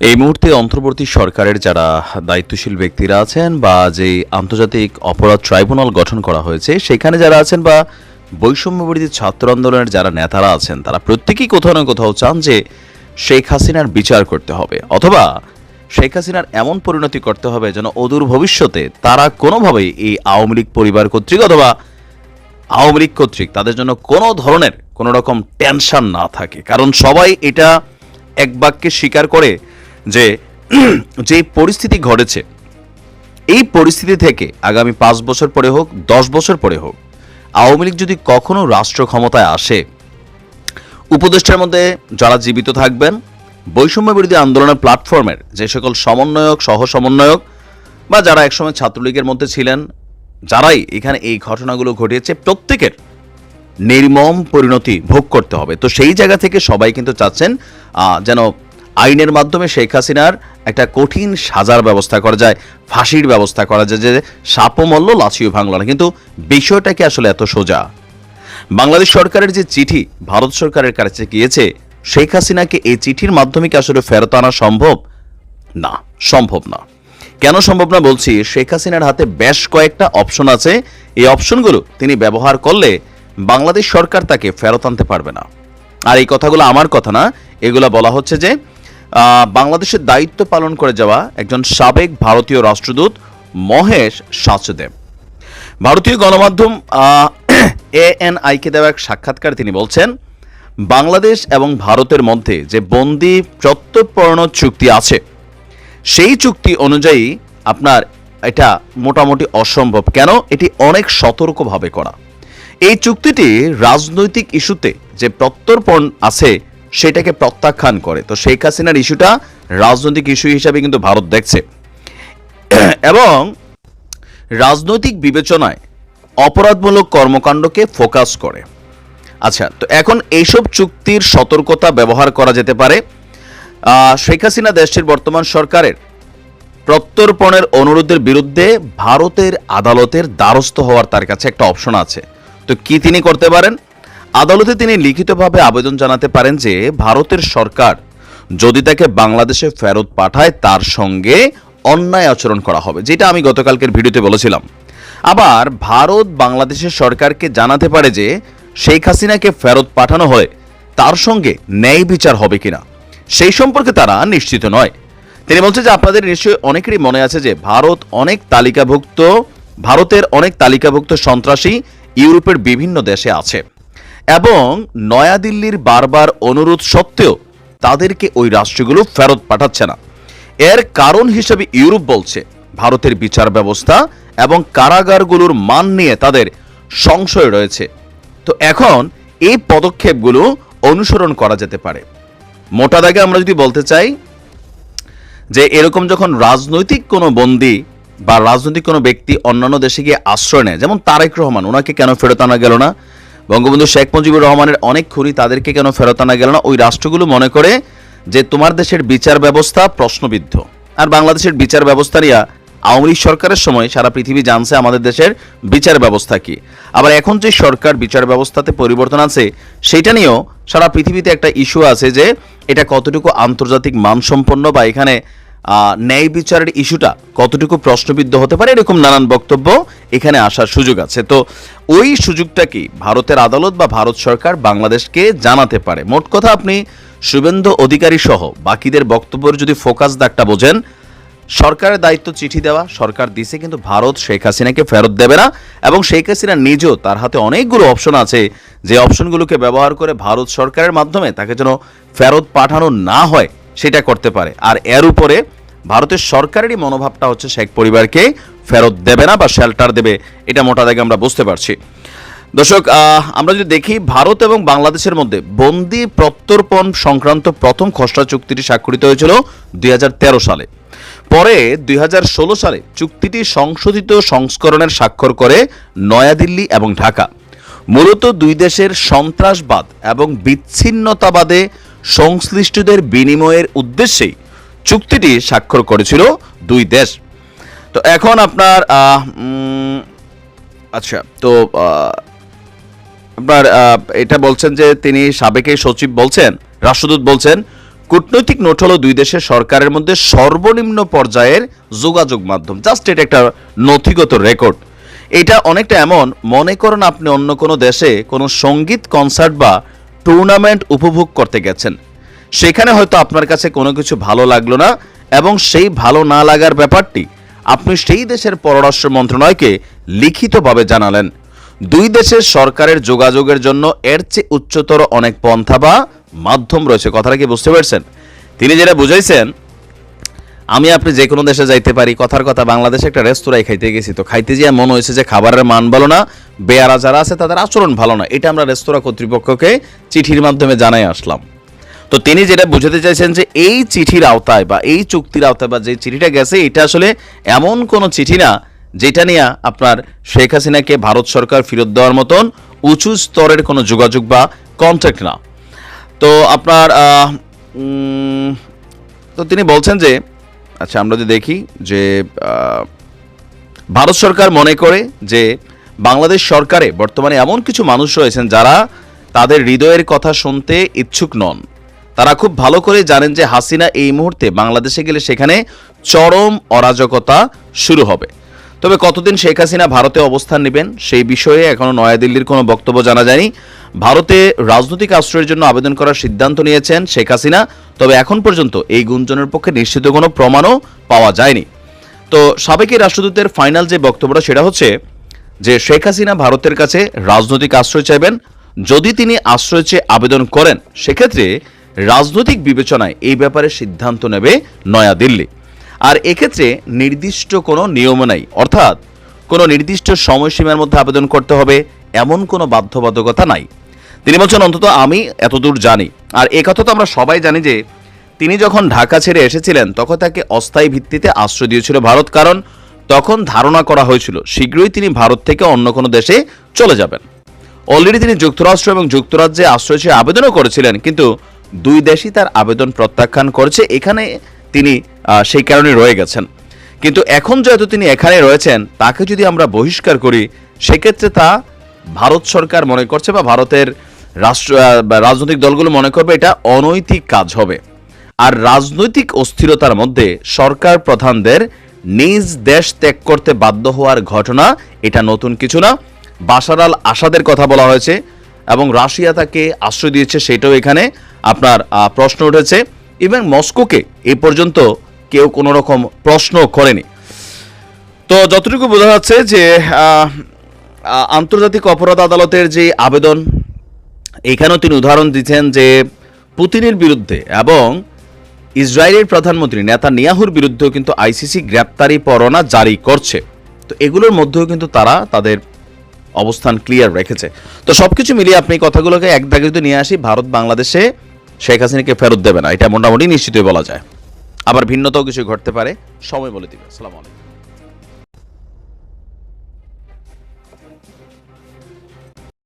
এই মুহূর্তে অন্তর্বর্তী সরকারের যারা দায়িত্বশীল ব্যক্তিরা আছেন বা যে আন্তর্জাতিক অপরাধ ট্রাইব্যুনাল গঠন করা হয়েছে, সেখানে যারা আছেন বা বৈষম্যবিরোধী ছাত্র আন্দোলনের যারা নেতারা আছেন, তারা প্রত্যেকেই কোথাও না কোথাও চান যে শেখ হাসিনার বিচার করতে হবে। অথবা শেখ হাসিনার এমন পরিণতি করতে হবে যেন অদূর ভবিষ্যতে তারা কোনোভাবেই এই আওয়ামী লীগ পরিবার কর্তৃক অথবা আওয়ামী লীগ কর্তৃক তাদের জন্য কোনো ধরনের কোনো রকম টেনশন না থাকে। কারণ সবাই এটা এক বাক্যে স্বীকার করে যে যে পরিস্থিতি ঘটেছে, এই পরিস্থিতি থেকে আগামী পাঁচ বছর পরে হোক, দশ বছর পরে হোক, আওয়ামী লীগ যদি কখনো রাষ্ট্র ক্ষমতায় আসে, উপদেষ্টার মধ্যে যারা জীবিত থাকবেন, বৈষম্য বিরোধী আন্দোলনের প্ল্যাটফর্মের যে সকল সমন্বয়ক, সহ সমন্বয়ক, বা যারা একসময় ছাত্রলীগের মধ্যে ছিলেন, যারাই এখানে এই ঘটনাগুলো ঘটিয়েছে, প্রত্যেকের নির্মম পরিণতি ভোগ করতে হবে। তো সেই জায়গা থেকে সবাই কিন্তু চাচ্ছেন যেন আইনের মাধ্যমে শেখ হাসিনার একটা কঠিন সাজার ব্যবস্থা করা যায়, ফাঁসির ব্যবস্থা করা যায়, যে সাপও মল্ল লাচিও ভাঙল না। কিন্তু বিষয়টা কি আসলে এত সোজা? বাংলাদেশ সরকারের যে চিঠি, ভারত সরকারের কাছে গিয়েছে, শেখ হাসিনাকে এই চিঠির মাধ্যমে কি আসলে ফেরত আনা সম্ভব? না সম্ভব না। কেন সম্ভব না বলছি, শেখ হাসিনার হাতে বেশ কয়েকটা অপশন আছে। এই অপশনগুলো তিনি ব্যবহার করলে বাংলাদেশ সরকার তাকে ফেরত আনতে পারবে না। আর এই কথাগুলো আমার কথা না, এগুলো বলা হচ্ছে যে বাংলাদেশের দায়িত্ব পালন করে যাওয়া একজন সাবেক ভারতীয় রাষ্ট্রদূত মহেশ সাচদেব ভারতীয় গণমাধ্যম এএনআইকে দেওয়া এক সাক্ষাৎকার তিনি বলছেন, বাংলাদেশ এবং ভারতের মধ্যে যে বন্দি প্রত্যর্পণ চুক্তি আছে, সেই চুক্তি অনুযায়ী আপনার এটা মোটামুটি অসম্ভব। কেন? এটি অনেক সতর্কভাবে করা। এই চুক্তিটি রাজনৈতিক ইস্যুতে যে প্রত্যর্পণ আছে সেটাকে প্রত্যাখ্যান করে। তো শেখ হাসিনার ইস্যুটা রাজনৈতিক ইস্যু হিসাবে কিন্তু ভারত দেখছে। এবং রাজনৈতিক বিবেচনায় অপরাধমূলক কর্মকাণ্ডকে ফোকাস করে। আচ্ছা তো এখন এইসব চুক্তির সতর্কতা ব্যবহার করা যেতে পারে। শেখ হাসিনা দেশটির বর্তমান সরকারের প্রত্যর্পণের অনুরোধের বিরুদ্ধে ভারতের আদালতের দ্বারস্থ হওয়ার তার কাছে একটা অপশন আছে। তো কি তিনি করতে পারেন? আদালতে তিনি লিখিতভাবে আবেদন জানাতে পারেন যে ভারতের সরকার যদি তাকে বাংলাদেশে ফেরত পাঠায়, তার সঙ্গে অন্যায় আচরণ করা হবে, যেটা আমি গতকালকের ভিডিওতে বলেছিলাম। আবার ভারত বাংলাদেশের সরকারকে জানাতে পারে যে শেখ হাসিনাকে ফেরত পাঠানো হয়, তার সঙ্গে ন্যায় বিচার হবে কিনা, সেই সম্পর্কে তারা নিশ্চিত নয়। তিনি বলছে যে আপনাদের নিশ্চয়ই অনেকেরই মনে আছে যে ভারত অনেক তালিকাভুক্ত, ভারতের অনেক তালিকাভুক্ত সন্ত্রাসী ইউরোপের বিভিন্ন দেশে আছে। এবং নয়াদিল্লির বারবার অনুরোধ সত্ত্বেও তাদেরকে ওই রাষ্ট্রগুলো ফেরত পাঠাচ্ছে না। এর কারণ হিসেবে ইউরোপ বলছে, ভারতের বিচার ব্যবস্থা এবং কারাগারগুলোর মান নিয়ে তাদের সংশয় রয়েছে। তো এখন এই পদক্ষেপগুলো অনুসরণ করা যেতে পারে। মোটা দাগে আমরা যদি বলতে চাই যে, এরকম যখন রাজনৈতিক কোনো বন্দী বা রাজনৈতিক কোনো ব্যক্তি অন্যান্য দেশে গিয়ে আশ্রয় নেয়, যেমন তারেক রহমান, ওনাকে কেন ফেরত আনা গেল না? বঙ্গবন্ধু শেখ মুজিবুর রহমানের অনেক খুরি তাদেরকে কেন ফেরত আনা গেল না? ওই রাষ্ট্রগুলো মনে করে যে তোমার দেশের বিচার ব্যবস্থা প্রশ্নবিদ্ধ। আর বাংলাদেশের বিচার ব্যবস্থা নিয়ে আওয়ামী লীগ সরকারের সময় সারা পৃথিবী জানছে আমাদের দেশের বিচার ব্যবস্থা কি। আবার এখন যে সরকার বিচার ব্যবস্থাতে পরিবর্তন আছে সেটা নিয়েও সারা পৃথিবীতে একটা ইস্যু আছে যে এটা কতটুকু আন্তর্জাতিক মানসম্পন্ন বা এখানে ন্যায় বিচারের ইস্যুটা কতটুকু প্রশ্নবিদ্ধ হতে পারে এরকম নানান বক্তব্য এখানে আসার সুযোগ আছে। তো ওই সুযোগটা কি ভারতের আদালত বা ভারত সরকার বাংলাদেশকে জানাতে পারে? মোট কথা আপনি শুভেন্দু অধিকারী সহ বাকিদের বক্তব্যের যদি ফোকাস দাগটা বোঝেন, সরকারের দায়িত্ব চিঠি দেওয়া, সরকার দিছে কিন্তু ভারত শেখ হাসিনাকে ফেরত দেবে না এবং শেখ হাসিনা নিজেও তার হাতে অনেকগুলো অপশন আছে যে অপশনগুলোকে ব্যবহার করে ভারত সরকারের মাধ্যমে তাকে যেন ফেরত পাঠানো না হয় সেটা করতে পারে। আর এর উপরে ভারতের সরকারেরই মনোভাবটা হচ্ছে শেখ পরিবারকে ফেরত দেবে না বা শেল্টার দেবে। এটা মোটা দাগে আমরা বুঝতে পারছি। দর্শক আমরা যদি দেখি ভারত এবং বাংলাদেশের মধ্যে বন্দি প্রত্যর্পণ সংক্রান্ত প্রথম খসড়া চুক্তিটি স্বাক্ষরিত হয়েছিল দুই হাজার তেরো সালে। পরে দুই হাজার ষোলো সালে চুক্তিটি সংশোধিত সংস্করণের স্বাক্ষর করে নয়াদিল্লি এবং ঢাকা। মূলত দুই দেশের সন্ত্রাসবাদ এবং বিচ্ছিন্নতাবাদে সংশ্লিষ্টদের বিনিময়ের উদ্দেশ্যেই চুক্তিটি স্বাক্ষর করেছিল দুই দেশ। তো এখন আপনার আচ্ছা তো আপনার এটা বলছেন যে তিনি সাবেক সচিব বলছেন, রাষ্ট্রদূত বলছেন, কূটনৈতিক নোট হলো দুই দেশের সরকারের মধ্যে সর্বনিম্ন পর্যায়ের যোগাযোগ মাধ্যম। জাস্ট এটা একটা নথিগত রেকর্ড। এটা অনেকটা এমন, মনে করেন আপনি অন্য কোনো দেশে কোনো সংগীত কনসার্ট বা টুর্নামেন্ট উপভোগ করতে গেছেন। সেখানে হয়তো আপনার কাছে কোনো কিছু ভালো লাগল না এবং সেই ভালো না লাগার ব্যাপারটি আপনি সেই দেশের পররাষ্ট্র মন্ত্রণালয়কে লিখিতভাবে জানালেন। দুই দেশের সরকারের যোগাযোগের জন্য এর চেয়ে উচ্চতর অনেক পন্থা বা মাধ্যম রয়েছে, কথাটা কি বুঝতে পারছেন? তিনি যেটা বুঝাইছেন, আমি আপনি যে কোনো দেশে যাইতে পারি, কথার কথা বাংলাদেশে একটা রেস্তোরাঁয় খাইতে গেছি তো খাইতে গিয়ে মনে হয়েছে যে খাবারের মান ভালো না, বেয়ারা যারা আছে তাদের আচরণ ভালো না, এটা আমরা রেস্তোরাঁ কর্তৃপক্ষকে চিঠির মাধ্যমে জানাই আসলাম। তো তিনি যেটা বুঝাতে চাইছেন যে এই চিঠির আওতায় বা এই চুক্তির আওতায় বা যে চিঠিটা গেছে, এটা আসলে এমন কোনো চিঠি না যেটা নিয়ে আপনার শেখ হাসিনাকে ভারত সরকার ফেরত দেওয়ার মতন উঁচু স্তরের কোনো যোগাযোগ বা কন্ট্যাক্ট না। তো আপনার তো তিনি বলছেন যে আচ্ছা আমরা যদি দেখি যে ভারত সরকার মনে করে যে বাংলাদেশ সরকারে বর্তমানে এমন কিছু মানুষ রয়েছেন যারা তাদের হৃদয়ের কথা শুনতে ইচ্ছুক নন। তারা খুব ভালো করে জানেন যে হাসিনা এই মুহূর্তে বাংলাদেশে গেলে সেখানে চরম অরাজকতা শুরু হবে। তবে কতদিন শেখ হাসিনা ভারতে অবস্থান নেবেন সেই বিষয়ে এখনও নয়াদিল্লির কোনো বক্তব্য জানা যায়নি। ভারতে রাজনৈতিক আশ্রয়ের জন্য আবেদন করার সিদ্ধান্ত নিয়েছেন শেখ হাসিনা, তবে এখন পর্যন্ত এই গুঞ্জনের পক্ষে নিশ্চিত কোনো প্রমাণও পাওয়া যায়নি। তো সাবেকের রাষ্ট্রদূতের ফাইনাল যে বক্তব্যটা সেটা হচ্ছে যে শেখ হাসিনা ভারতের কাছে রাজনৈতিক আশ্রয় চাইবেন, যদি তিনি আশ্রয় চেয়ে আবেদন করেন, সেক্ষেত্রে রাজনৈতিক বিবেচনায় এই ব্যাপারে সিদ্ধান্ত নেবে নয়াদিল্লি। আর এক্ষেত্রে নির্দিষ্ট কোনো নিয়ম নাই। অর্থাৎ কোনো নির্দিষ্ট সময়সীমার মধ্যে আবেদন করতে হবে, এমন কোনো বাধ্যবাধকতা নাই। তিনি বলছেন, অন্তত আমি এতদূর জানি। আর এ কথা তো আমরা সবাই জানি যে, তিনি যখন ঢাকা ছেড়ে এসেছিলেন, তখন তাকে অস্থায়ী ভিত্তিতে আশ্রয় দিয়েছিল ভারত। কারণ তখন ধারণা করা হয়েছিল, শীঘ্রই তিনি ভারত থেকে অন্য কোনো দেশে চলে যাবেন। অলরেডি তিনি যুক্তরাষ্ট্র এবং যুক্তরাজ্যে আশ্রয় চেয়ে আবেদনও করেছিলেন, কিন্তু দুই দেশই তার আবেদন প্রত্যাখ্যান করেছে। এখানে তিনি সেই কারণে রয়ে গেছেন। কিন্তু এখন যেহেতু তিনি এখানে রয়েছেন, তাকে যদি আমরা বহিষ্কার করি, সেক্ষেত্রে তা ভারত সরকার মনে করছে বা ভারতের রাষ্ট্র রাজনৈতিক দলগুলো মনে করবে এটা অনৈতিক কাজ হবে। আর রাজনৈতিক অস্থিরতার মধ্যে সরকার প্রধানদের নিজ দেশ ত্যাগ করতে বাধ্য হওয়ার ঘটনা, এটা নতুন কিছু না। বাশার আল আসাদের কথা বলা হয়েছে এবং রাশিয়া তাকে আশ্রয় দিয়েছে, সেটাও এখানে। আপনার প্রশ্ন উঠেছে। ইভেন মস্কোকে এ পর্যন্ত কেউ কোনো রকম প্রশ্ন করেনি। তো যতটুকু বোঝা যাচ্ছে যে আন্তর্জাতিক অপরাধ আদালতের যে আবেদন, এখানেও তিনি উদাহরণ দিচ্ছেন যে পুতিনের বিরুদ্ধে এবং ইসরায়েলের প্রধানমন্ত্রী নেতা নিয়াহুর বিরুদ্ধেও কিন্তু আইসিসি গ্রেপ্তারি পরোয়ানা জারি করছে। তো এগুলোর মধ্যেও কিন্তু তারা তাদের অবস্থান ক্লিয়ার রেখেছে। তো সব কিছু মিলিয়ে আপনি কথাগুলোকে এক দাগে যদি নিয়ে আসি। ভারত বাংলাদেশে শেখ হাসিনাকে ফেরত দেবে না। এটা মোটামুটি নিশ্চিতই বলা যায়। আবার ভিন্নতাও কিছু ঘটতে পারে। সময় বলে দিবে। আসসালামু আলাইকুম।